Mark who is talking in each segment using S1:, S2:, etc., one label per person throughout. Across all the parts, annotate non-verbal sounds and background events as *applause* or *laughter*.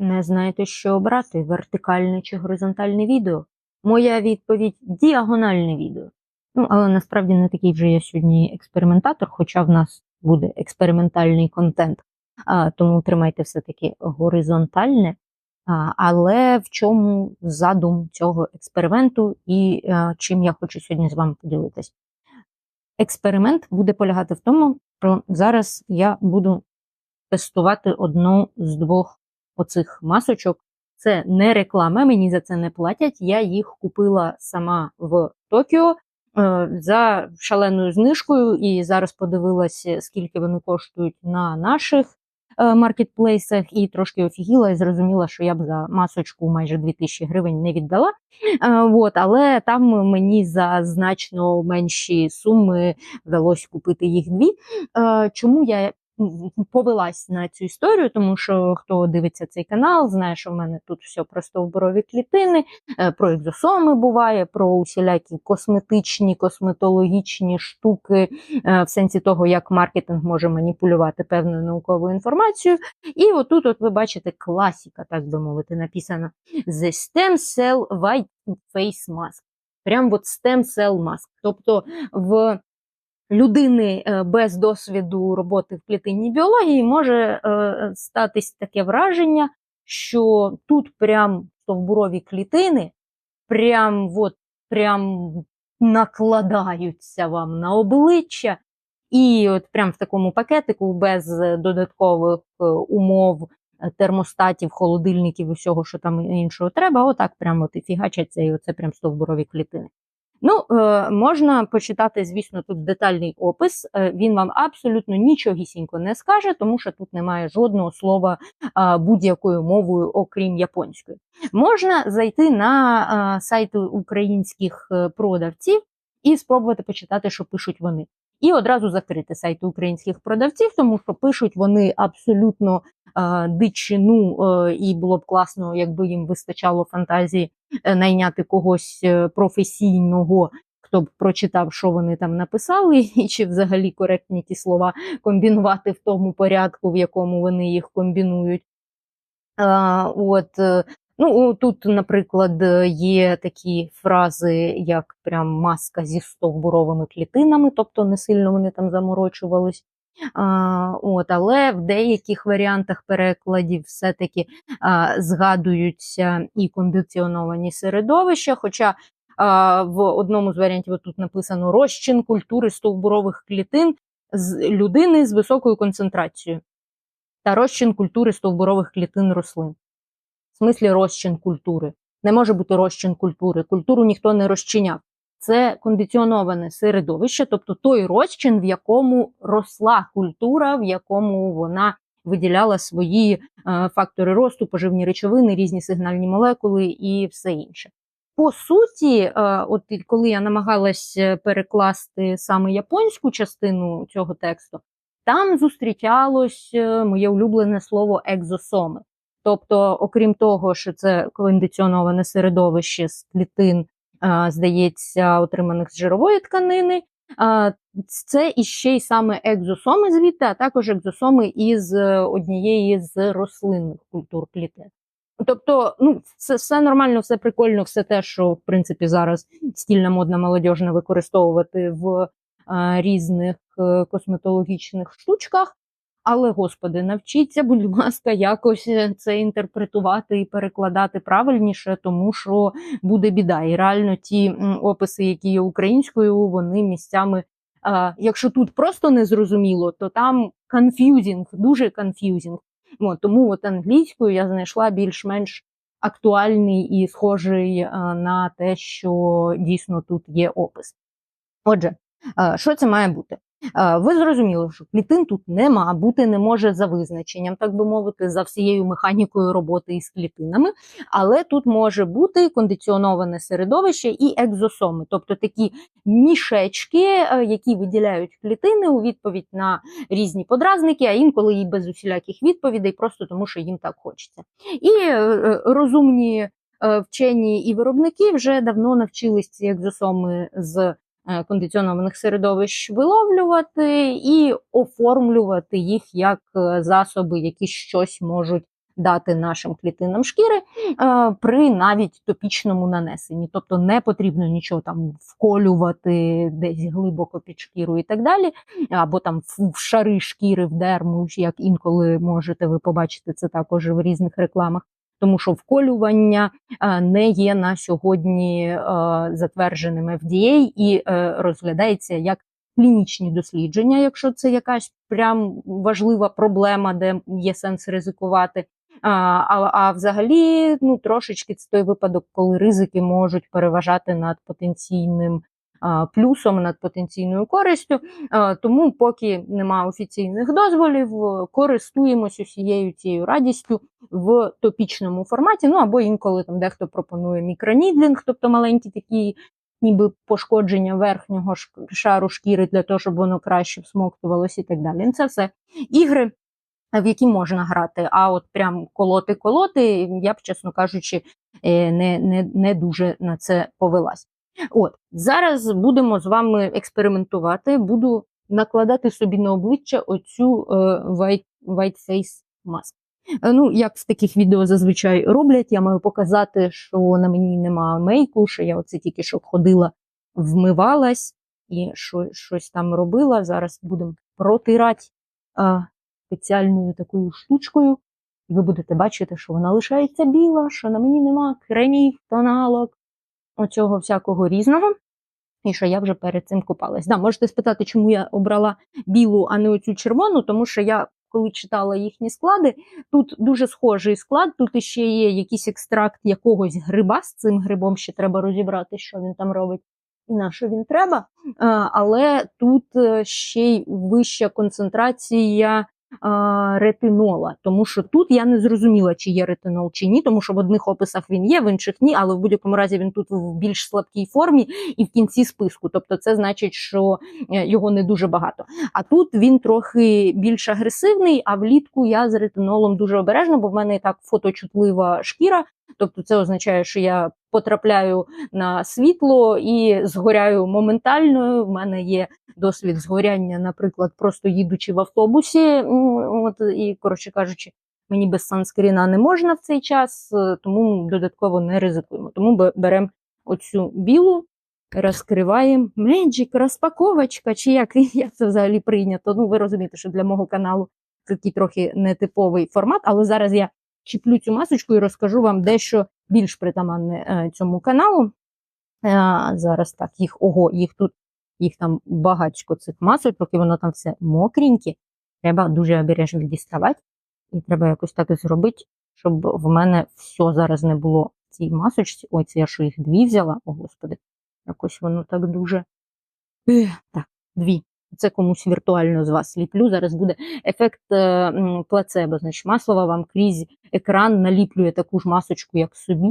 S1: Не знаєте, що обрати вертикальне чи горизонтальне відео? Моя відповідь діагональне відео. Ну, але насправді не такий вже я сьогодні експериментатор, хоча в нас буде експериментальний контент. А, тому тримайте все-таки горизонтальне. А, але в чому задум цього експерименту і а, чим я хочу сьогодні з вами поділитись? Експеримент буде полягати в тому, що зараз я буду тестувати одну з двох оцих масочок. Це не реклама, мені за це не платять. Я їх купила сама в Токіо е, за шаленою знижкою, і зараз подивилася, скільки вони коштують на наших е, маркетплейсах, і трошки офігіла і зрозуміла, що я б за масочку майже 2000 гривень не віддала. Е, от, але там мені за значно менші суми вдалося купити їх дві. Чому я повелась на цю історію, тому що хто дивиться цей канал, знає, що в мене тут все про стовбурові клітини, е, про екзосоми буває, про усілякі косметичні, косметологічні штуки, е, в сенсі того, як маркетинг може маніпулювати певною науковою інформацією. І отут, от ви бачите, класіка, так би мовити, написано The Stem Cell White Face Mask. Прям от Stem Cell Mask. Тобто в людини е, без досвіду роботи в клітинній біології може е, статись таке враження, що тут прям стовбурові клітини, прям от, прям накладаються вам на обличчя, і от прям в такому пакетику без додаткових е, умов. Термостатів, холодильників, усього, що там іншого треба, отак прямо і фігачаться, і оце прям стовбурові клітини. Ну, е, можна почитати, звісно, тут детальний опис. Е, він вам абсолютно нічогісінько не скаже, тому що тут немає жодного слова будь-якою мовою, окрім японської. Можна зайти на сайти українських е, продавців і спробувати почитати, що пишуть вони. І одразу закрити сайти українських продавців, тому що пишуть вони абсолютно дичину, е, і було б класно, якби їм вистачало фантазії е, найняти когось е, професійного, хто б прочитав, що вони там написали, *laughs* і чи взагалі коректні ті слова комбінувати в тому порядку, в якому вони їх комбінують. От, Ну, тут, наприклад, є такі фрази, як прям маска зі стовбуровими клітинами, тобто не сильно вони там заморочувались. От, Але в деяких варіантах перекладів все-таки згадуються і кондиціоновані середовища. Хоча в одному з варіантів тут написано розчин культури стовбурових клітин з людини з високою концентрацією та розчин культури стовбурових клітин рослин в смислі розчин культури. Не може бути розчин культури. Культуру ніхто не розчиняв. Це кондиціоноване середовище, тобто той розчин, в якому росла культура, в якому вона виділяла свої е, фактори росту, поживні речовини, різні сигнальні молекули і все інше. По суті, е, от коли я намагалась перекласти саме японську частину цього тексту, там зустрічалось е, моє улюблене слово екзосоми. Тобто, окрім того, що це кондиціоноване середовище з клітин, здається, отриманих з жирової тканини, це іще й саме екзосоми звідти, а також екзосоми із однієї з рослинних культур клітин. Тобто, ну, це все нормально, все прикольно, все те, що в принципі зараз стільна модна молодіжна використовувати в а, різних е, косметологічних штучках. Але, господи, навчіться, будь ласка, якось е, це інтерпретувати і перекладати правильніше, тому що буде біда. І реально ті описи, які є українською, вони місцями. Якщо тут просто не зрозуміло, то там confusing, дуже. От, Тому от англійською я знайшла більш-менш актуальний і схожий а, на те, що дійсно тут є опис. Отже, а, що це має бути? Ви зрозуміли, що клітин тут нема, бути не може за визначенням, так би мовити, за всією механікою роботи із клітинами, але тут може бути кондиціоноване середовище і екзосоми, тобто такі мішечки, е, які виділяють клітини у відповідь на різні подразники, а інколи і без усіляких відповідей, просто тому що їм так хочеться. І е, е, розумні вчені і виробники вже давно навчились ці екзосоми з Е, кондиціонованих середовищ виловлювати і оформлювати їх як е, засоби, які щось можуть дати нашим клітинам шкіри е, при навіть топічному нанесенні. Тобто не потрібно нічого там вколювати десь глибоко під шкіру і так далі, або там в шари шкіри в дерму, як інколи можете ви побачити це також в різних рекламах. Тому що вколювання не є на сьогодні е, затвердженим FDA і е, розглядається як клінічні дослідження, якщо це якась прям важлива проблема, де є сенс ризикувати. А, а, взагалі, ну трошечки це той випадок, коли ризики можуть переважати над потенційним а, плюсом, над потенційною користю. А, тому, поки нема офіційних дозволів, користуємось усією цією радістю в топічному форматі. Ну або інколи там дехто пропонує мікронідлінг, тобто маленькі такі. Ніби пошкодження верхнього шару шкіри для того, щоб воно краще всмоктувалося і так далі. Ну, Це все ігри, в які можна грати. А от прям колоти-колоти, я б, чесно кажучи, е, не, не, не дуже на це повелась. От зараз будемо з вами експериментувати. Буду накладати собі на обличчя оцю е, white, white face mask. Е, Ну, як в таких відео зазвичай роблять, я маю показати, що на мені нема мейку, що я оце тільки що ходила, вмивалась і що, щось там робила. Зараз будемо протирати а, спеціальною такою штучкою. І ви будете бачити, що вона лишається біла, що на мені нема кремів, тоналок, оцього всякого різного. І що я вже перед цим купалась. Да, можете спитати, чому я обрала білу, а не оцю червону, тому що я, коли читала їхні склади, тут дуже схожий склад, тут ще є якийсь екстракт якогось гриба, з цим грибом ще треба розібрати, що він там робить і на що він треба. Але тут е, ще й вища концентрація ретинола, тому що тут я не зрозуміла, чи є ретинол чи ні, тому що в одних описах він є, в інших ні, але в будь-якому разі він тут в більш слабкій формі і в кінці списку. Тобто, це значить, що е, його не дуже багато. А тут він трохи більш агресивний, а влітку я з ретинолом дуже обережна, бо в мене і так фоточутлива шкіра. Тобто, це означає, що я потрапляю на світло і згоряю моментально. В мене є досвід згоряння, наприклад, просто їдучи в автобусі. От і коротше кажучи, мені без санскріна не можна в цей час, е, тому додатково не ризикуємо. Тому бе- беремо оцю білу, розкриваємо Magic, розпаковочка, чи як, *laughs* як це взагалі прийнято. Ну, ви розумієте, що для мого каналу це такий трохи нетиповий формат, але зараз я чіплю цю масочку і розкажу вам дещо більш притаманне е, цьому каналу. Е, зараз так, їх ого, їх тут їх там багатько цих масок, поки воно там все мокреньке. Треба дуже обережно діставати. І треба якось так зробити, щоб в мене все зараз не було в цій масочці. Ой, це я що їх дві взяла, о господи. Якось воно так дуже. Так, дві. Це комусь віртуально з вас ліплю. Зараз буде ефект е, плацебо. Значить, маслова вам крізь екран наліплює таку ж масочку, як собі,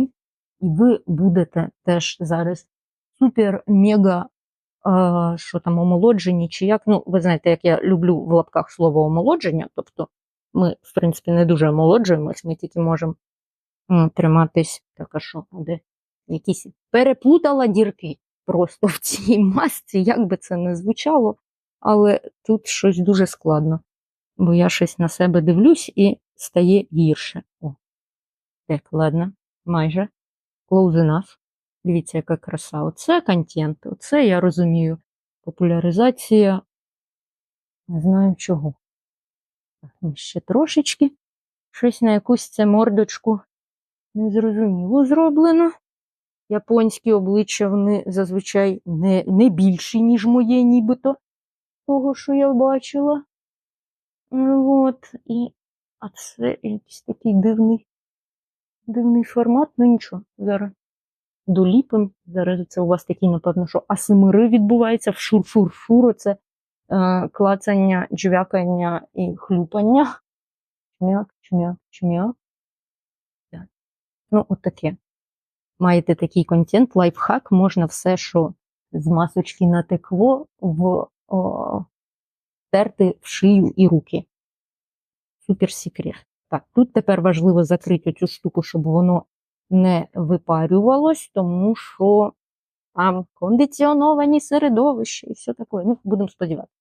S1: і ви будете теж зараз супер-мега, е, що там, омолоджені, чи як. Ну, ви знаєте, як я люблю в лапках слово омолодження. Тобто ми, в принципі, не дуже омолоджуємось, ми тільки можемо триматись, так а що, а де якісь переплутала дірки просто в цій масці, як би це не звучало, але тут щось дуже складно, бо я щось на себе дивлюсь і стає гірше. О, так, ладно, майже. Close enough. Дивіться, яка краса. Оце контент, оце я розумію. Популяризація. Не знаю чого. Ну, Ще трошечки. Щось на якусь це мордочку незрозуміло зроблено. Японські обличчя вони зазвичай не, не більші, ніж моє, нібито того, що я бачила. Ну, От, і, а це якийсь такий дивний, дивний формат. Ну нічого, зараз доліпим. Зараз це у вас такий, напевно, що асимири відбувається в шур-шур-шур. Це е, клацання, джвякання і хлюпання. Чмяк, чмяк, чмяк. Так. Ну, от таке. Маєте такий контент, лайфхак, можна все, що з масочки натекло, в, о, терти в шию і руки. Супер секрет. Так, тут тепер важливо закрити цю штуку, щоб воно не випарювалось, тому що там кондиціоновані середовища і все таке. Ну, будемо сподіватися.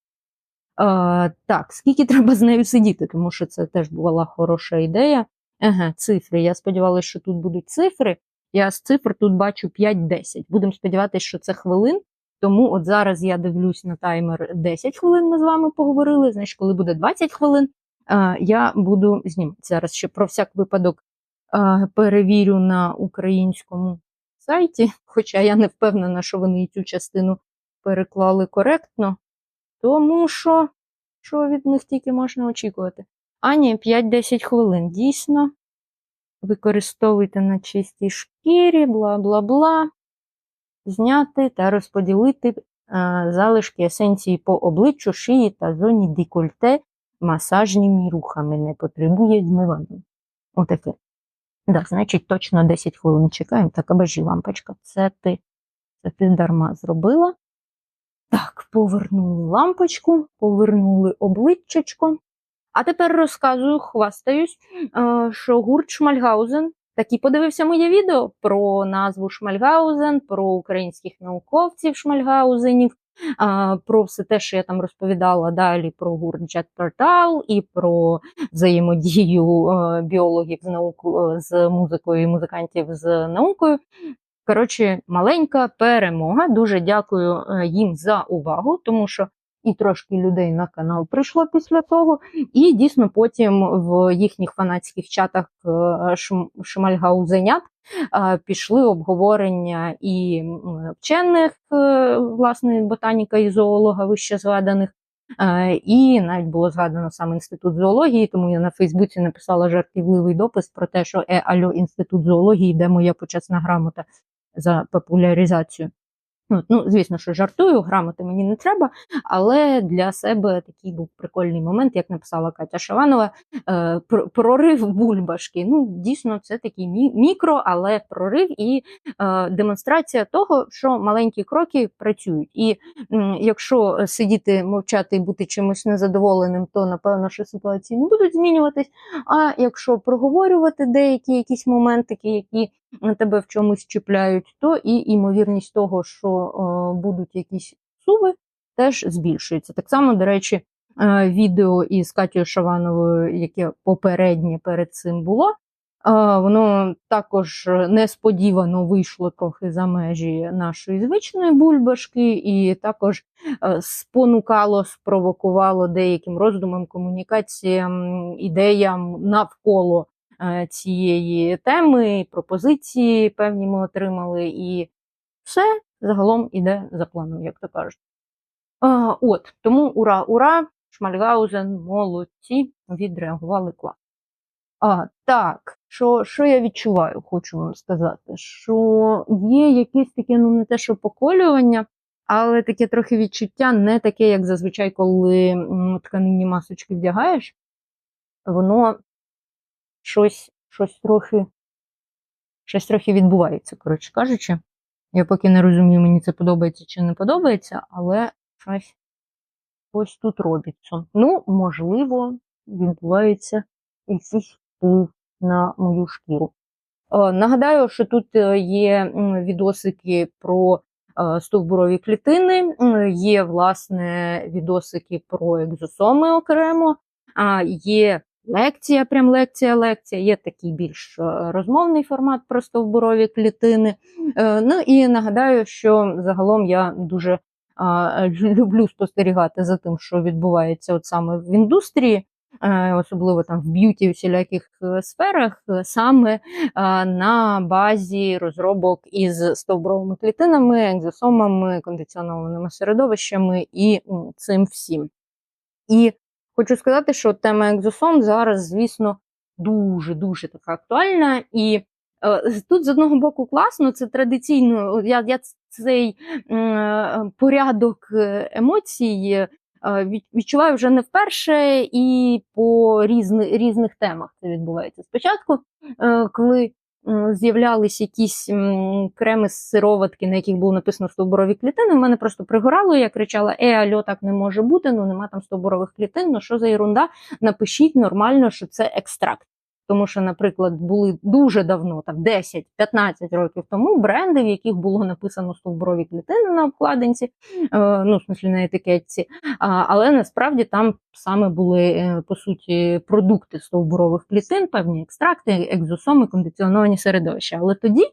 S1: Так, скільки треба з нею сидіти, тому що це теж була хороша ідея. Ага, цифри. Я сподівалася, що тут будуть цифри. Я з цифр тут бачу 5-10. Будемо сподіватися, що це хвилин. Тому от зараз я дивлюсь на таймер 10 хвилин. Ми з вами поговорили. Значить, коли буде 20 хвилин, е, я буду знімати. Зараз ще про всяк випадок е, перевірю на українському сайті, *laughs* хоча я не впевнена, що вони цю частину переклали коректно. Тому що, що від них тільки можна очікувати. А ні, 5-10 хвилин. Дійсно. Використовуйте на чистій шкірі, бла бла бла. Зняти та розподілити е, залишки есенції по обличчю, шиї та зоні декольте масажними рухами. Не потребує змивання. Отаке. Да, значить, точно 10 хвилин чекаємо. Так, обожі лампочка. Це ти, це ти дарма зробила. Так, повернули лампочку, повернули обличчячко. А тепер розказую, хвастаюсь, е, що гурт Шмальгаузен таки подивився моє відео про назву Шмальгаузен, про українських науковців Шмальгаузенів, про все те, що я там розповідала далі про Jet Portal і про взаємодію біологів з науку з музикою і музикантів з наукою. Коротше, маленька перемога. Дуже дякую е, їм за увагу, тому що і трошки людей на канал прийшло після того. І дійсно потім в їхніх фанатських чатах е, Шмальгаузенят е, пішли обговорення і вчених, е, власне, ботаніка і зоолога вище згаданих. І навіть було згадано сам інститут зоології, тому я на Фейсбуці написала жартівливий допис про те, що е, альо, інститут зоології, де моя почесна грамота за популяризацію. Ну, ну, звісно, що жартую, грамоти мені не треба, але для себе такий був прикольний момент, як написала Катя Шаванова, е, прорив бульбашки. Ну, дійсно, це такий мі- мікро, але прорив і е, демонстрація того, що маленькі кроки працюють. І м, якщо сидіти, мовчати і бути чимось незадоволеним, то напевно, що ситуації не будуть змінюватись. А якщо проговорювати деякі якісь моментики, які тебе в чомусь чіпляють, то і імовірність того, що е, будуть якісь суви, теж збільшується. Так само, до речі, е, відео із Катією Шавановою, яке попереднє перед цим було. е, Воно також несподівано вийшло трохи за межі нашої звичної бульбашки, і також спонукало, спровокувало деяким роздумам, комунікаціям, ідеям навколо цієї теми, пропозиції певні ми отримали, і все загалом іде за планом, як то кажуть. От, тому ура, ура! Шмальгаузен, молодці, відреагували клас. А, так, що, що я відчуваю, хочу вам сказати, що є якесь таке, ну не те, що поколювання, але таке трохи відчуття, не таке, як зазвичай, коли тканинні масочки вдягаєш, воно щось, щось трохи, щось трохи відбувається, коротше кажучи. Я поки не розумію, мені це подобається чи не подобається, але щось ось тут робиться. Ну, можливо, відбувається якийсь вплив на мою шкіру. Е, Нагадаю, що тут е, є відосики про е, стовбурові клітини, є, власне, відосики про екзосоми окремо, є лекція, прям лекція, лекція, є такий більш е, розмовний формат про стовбурові клітини. Е, Ну і нагадаю, що загалом я дуже люблю спостерігати за тим, що відбувається от саме в індустрії, е, особливо там в б'юті, всіляких сферах, саме на базі розробок із стовбуровими клітинами, екзосомами, кондиціонованими середовищами і цим всім. І хочу сказати, що тема екзосом зараз, звісно, дуже-дуже така актуальна. І е, тут з одного боку класно, це традиційно. Я, я цей е, порядок е, емоцій е, відчуваю вже не вперше і по різни, різних темах це відбувається. Спочатку, е, коли з'являлись якісь креми з сироватки, на яких було написано стовбурові клітини, в мене просто пригорало, я кричала: Е, альо, так не може бути, ну нема там стовбурових клітин, ну що за ерунда? Напишіть нормально, що це екстракт. Тому що, наприклад, були дуже давно, там 10-15 років тому, бренди, в яких було написано стовбурові клітини на обкладинці, е, ну, в смислі на етикетці, але насправді там саме були е, по суті продукти стовбурових клітин, певні екстракти, екзосоми, кондиціоновані середовища. Але тоді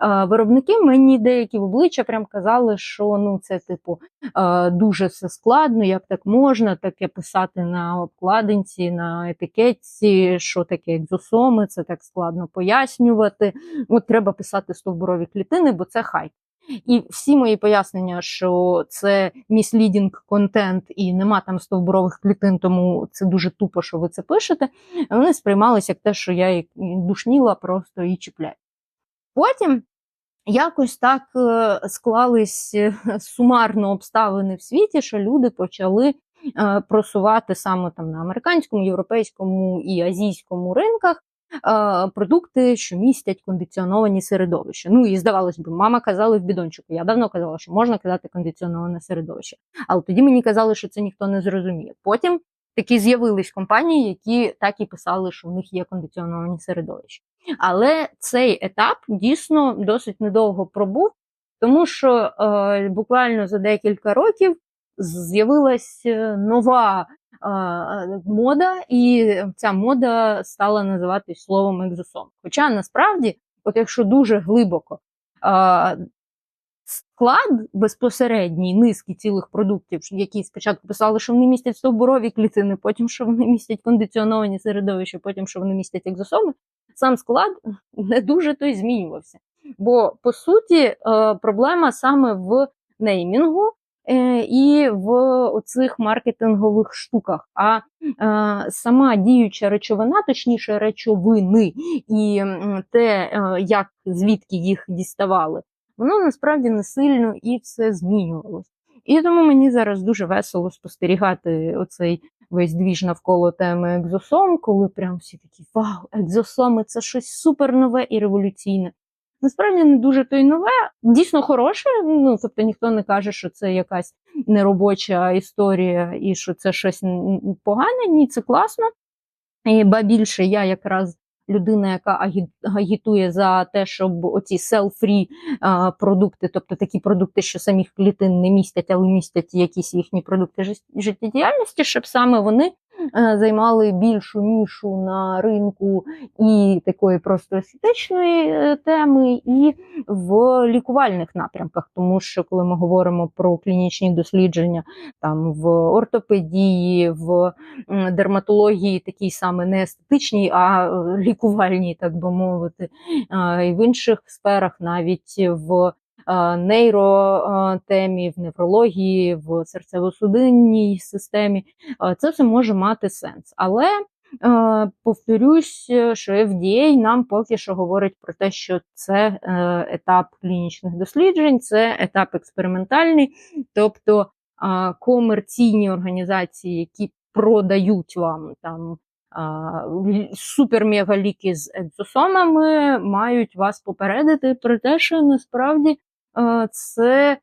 S1: виробники мені деякі обличчя прям казали, що ну це типу дуже все складно, як так можна таке писати на обкладинці, на етикетці, що таке екзосоми, це так складно пояснювати. От треба писати стовбурові клітини, бо це хайп. І всі мої пояснення, що це міслідінг контент і нема там стовбурових клітин, тому це дуже тупо, що ви це пишете. Вони сприймалися як те, що я душніла просто і чіпляю. Потім якось так е, склались е, сумарно обставини в світі, що люди почали е, просувати саме там на американському, європейському і азійському ринках продукти, що містять кондиціоновані середовища. Ну і здавалось би, мама казала в бідончику. Я давно казала, що можна казати кондиціоноване середовище. Але тоді мені казали, що це ніхто не зрозуміє. Потім такі з'явились компанії, які так і писали, що в них є кондиціоновані середовища. Але цей етап дійсно досить недовго пробув, тому що е, буквально за декілька років з'явилась е, нова е, мода, і ця мода стала називатись словом екзосом. Хоча насправді, от якщо дуже глибоко, е, склад безпосередній низки цілих продуктів, які спочатку писали, що вони містять стовбурові клітини, потім що вони містять кондиціоновані середовища, потім що вони містять екзосоми, сам склад *laughs* не дуже той змінювався. Бо по суті е, проблема саме в неймінгу е, і в оцих маркетингових штуках. А е, сама діюча речовина, точніше речовини, і те, як звідки їх діставали, воно насправді не сильно і все змінювалось. І тому мені зараз дуже весело спостерігати оцей весь двіж навколо теми екзосом, коли прям всі такі вау, екзосоми це щось супер нове і революційне. Насправді не дуже то й нове, дійсно хороше. Ну тобто ніхто не каже, що це якась неробоча історія і що це щось погане. Ні, це класно. І ба більше я якраз людина, яка агітує за те, щоб оці селфрі продукти, тобто такі продукти, що самих клітин не містять, але містять якісь їхні продукти життєдіяльності, щоб саме вони займали більшу нішу на ринку і такої просто естетичної е, теми, і в лікувальних напрямках. Тому що коли ми говоримо про клінічні дослідження там в ортопедії, в дерматології, такій саме не естетичній, а лікувальній, так би мовити, і в інших сферах навіть в нейротемі, в неврології, в серцево-судинній системі. Це все може мати сенс. Але повторюсь, що FDA нам поки що говорить про те, що це е, етап клінічних досліджень, це етап експериментальний, тобто комерційні організації, які продають вам там. Супер-мега-ліки з екзосомами мають вас попередити про те, що насправді це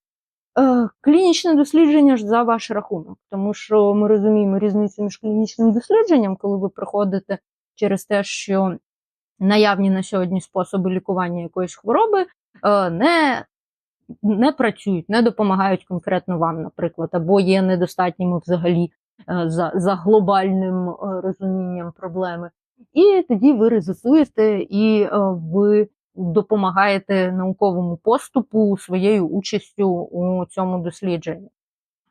S1: клінічне дослідження за ваш рахунок, тому що ми розуміємо різницю між клінічним дослідженням, коли ви проходите через те, що наявні на сьогодні способи лікування якоїсь хвороби не не працюють, не допомагають конкретно вам, наприклад, або є недостатніми взагалі за, за глобальним розумінням проблеми. І тоді ви ризикуєте і ви допомагаєте науковому поступу своєю участю у цьому дослідженні.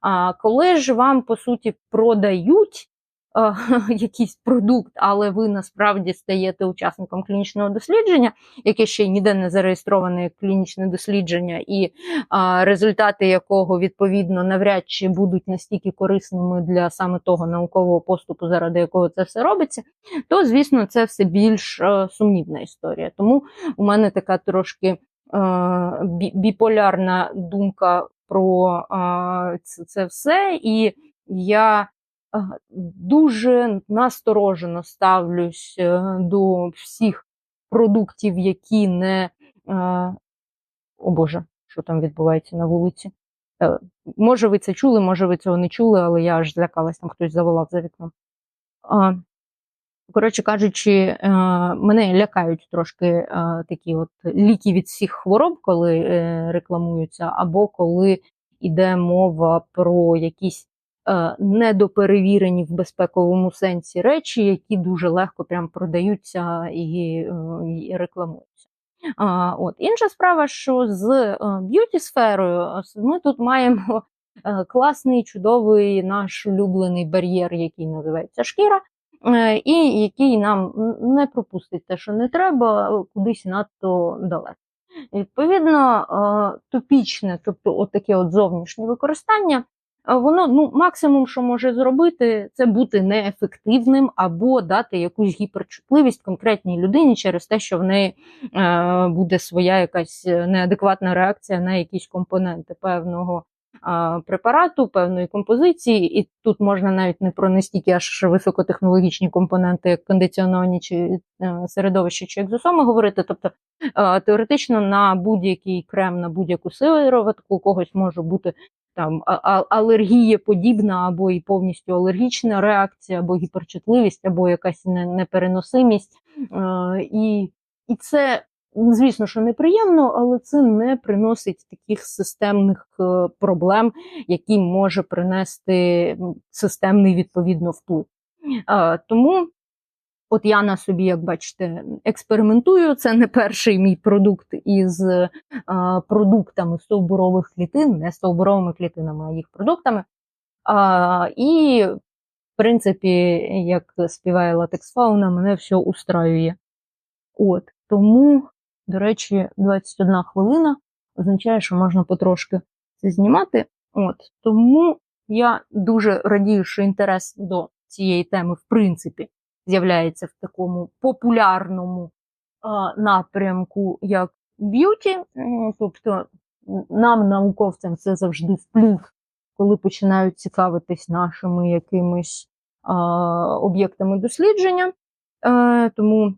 S1: А коли ж вам по суті продають *laughs* якийсь продукт, але ви насправді стаєте учасником клінічного дослідження, яке ще ніде не зареєстроване як клінічне дослідження, і е, результати якого відповідно навряд чи будуть настільки корисними для саме того наукового поступу, заради якого це все робиться, то звісно це все більш е, сумнівна історія. Тому у мене така трошки е, біполярна думка про е, це все, і я дуже насторожено ставлюсь е, до всіх продуктів, які не. Е, о Боже, що там відбувається на вулиці. Е, може, ви це чули, може, ви цього не чули, але я аж злякалась, там хтось заволав за вікном. Коротше кажучи, мене лякають трошки такі от ліки від всіх хвороб, коли рекламуються, або коли йде мова про якісь недоперевірені в безпековому сенсі речі, які дуже легко прям продаються і, е, і рекламуються. От. Інша справа, що з б'юті сферою ми тут маємо е, класний, чудовий наш улюблений бар'єр, який називається шкіра. Е, і який нам не пропустить те, що не треба, кудись надто далеко. Відповідно, е, топічне, тобто от таке от зовнішнє використання, е, воно ну, максимум, що може зробити, це бути неефективним або дати якусь гіперчутливість конкретній людині через те, що в неї е, буде своя якась неадекватна реакція на якісь компоненти певного препарату, певної композиції, і тут можна навіть не про настільки аж високотехнологічні компоненти, як кондиціоновані чи е, середовище чи екзосоми говорити. Тобто теоретично на будь-який крем, на будь-яку сироватку у когось може бути там алергія подібна, або і повністю алергічна реакція, або гіперчутливість, або якась непереносимість. І і це звісно, що неприємно, але це не приносить таких системних е, проблем, які може принести системний відповідно вплив. Тому. От я на собі, як бачите, експериментую. Це не перший мій продукт із а, продуктами стовбурових клітин, не стовбуровими клітинами, а їх продуктами. А, І, в принципі, як співає латекс фауна, мене все устраює. От Тому до речі, 21 хвилина означає, що можна потрошки це знімати. От Тому я дуже радію, що інтерес до цієї теми, в принципі, з'являється в такому популярному напрямку, як б'юті. Тобто, нам, науковцям, це завжди вплив, коли починають цікавитись нашими якимись об'єктами дослідження. Е, Тому,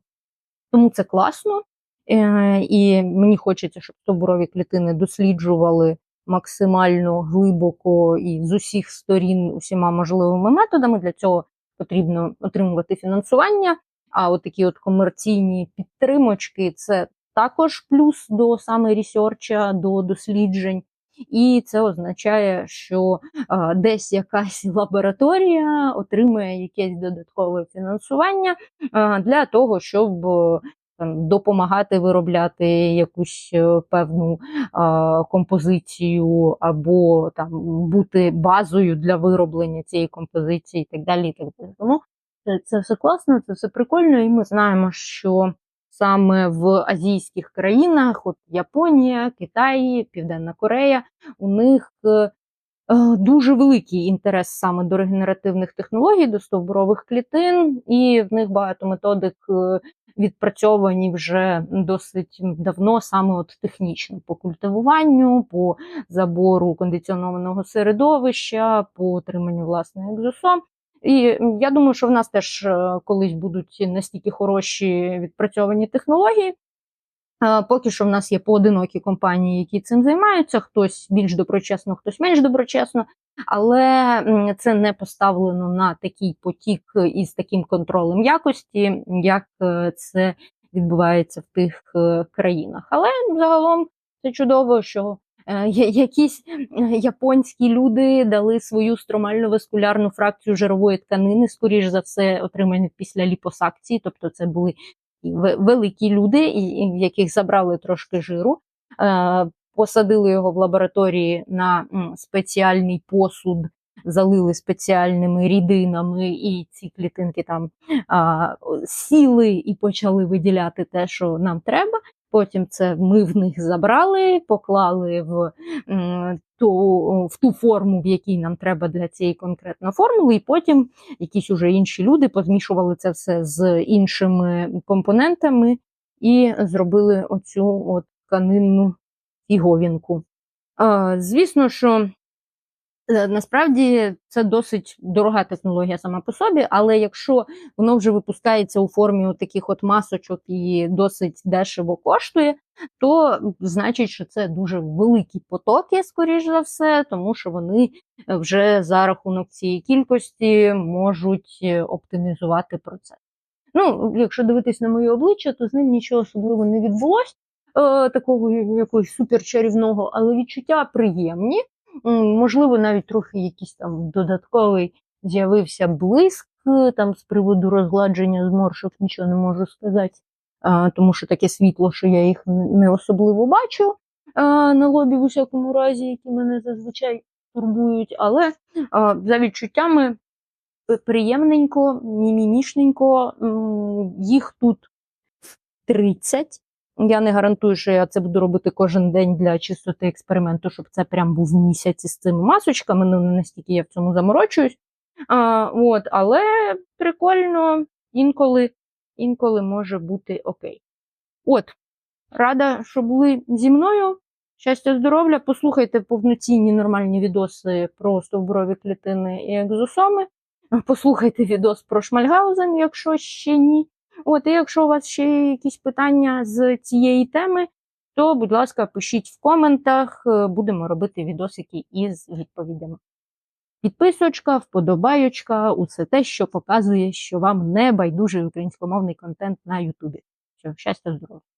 S1: Тому це класно. Е, і мені хочеться, щоб стовбурові клітини досліджували максимально глибоко і з усіх сторін усіма можливими методами. Для цього потрібно отримувати фінансування. А от такі от комерційні підтримочки це також плюс до саме ресерча, до досліджень. І це означає, що а, десь якась *laughs* лабораторія отримує якесь додаткове фінансування а, для того, щоб допомагати виробляти якусь е, певну а, композицію, або там бути базою для вироблення цієї композиції, і так далі. І так далі. Тому це, це все класно, це все прикольно, і ми знаємо, що саме в азійських країнах, от Японія, Китай, Південна Корея, у них. Е, е, дуже великий інтерес саме до регенеративних технологій, до стовбурових клітин, і в них багато методик відпрацьовані вже досить давно, саме от технічно по культивуванню, по забору кондиціонованого середовища, по отриманню власне екзосом. І я думаю, що в нас теж е, колись будуть настільки хороші відпрацьовані технології. Поки що в нас є поодинокі компанії, які цим займаються, хтось більш доброчесно, хтось менш доброчесно, але це не поставлено на такий потік із таким контролем якості, як е, це відбувається в тих е, країнах. Але загалом це чудово, що е, якісь японські люди дали свою стромально-васкулярну фракцію жирової тканини, скоріш за все, отримані після ліпосакції, тобто це були великі люди, в яких забрали трошки жиру посадили його в лабораторії на спеціальний посуд, залили спеціальними рідинами, і ці клітинки там сіли і почали виділяти те, що нам треба. Потім це ми в них забрали, поклали в ту в ту форму, в якій нам треба для цієї конкретної формули, і потім якісь уже інші люди позмішували це все з іншими компонентами і зробили оцю от тканинну фіговінку. Звісно, що насправді це досить дорога технологія сама по собі, але якщо воно вже випускається у формі таких от масочок і досить дешево коштує, то значить, що це дуже великі потоки, скоріш за все, тому що вони вже за рахунок цієї кількості можуть е, оптимізувати процес. Ну, якщо дивитись на моє обличчя, то з ним нічого особливо не відбулось, е, такого якогось суперчарівного, але відчуття приємні. Можливо, навіть трохи якийсь там додатковий з'явився блиск е, там з приводу розгладження зморшок, нічого не можу сказати, а, тому що таке світло, що я їх не особливо бачу а, на лобі, в усякому разі, які мене зазвичай турбують. Але а, за відчуттями приємненько, мімімішненько, їх тут 30. Я не гарантую, що я це буду робити кожен день для чистоти експерименту, щоб це прям був місяць із цими масочками. Ну, не настільки я в цьому заморочуюсь. А, от, але прикольно, інколи, інколи може бути окей. От, рада, що були зі мною. Щастя, здоров'я. Послухайте повноцінні нормальні відоси про стовбурові клітини і екзосоми. Послухайте відос про Шмальгаузен, якщо ще ні. От, і якщо у вас ще є якісь питання з цієї теми, то, будь ласка, пишіть в коментах, е, будемо робити відосики із відповідями. Підписочка, вподобайочка, усе те, що показує, що вам не байдужий українськомовний контент на Ютубі. Щастя, здоров'я!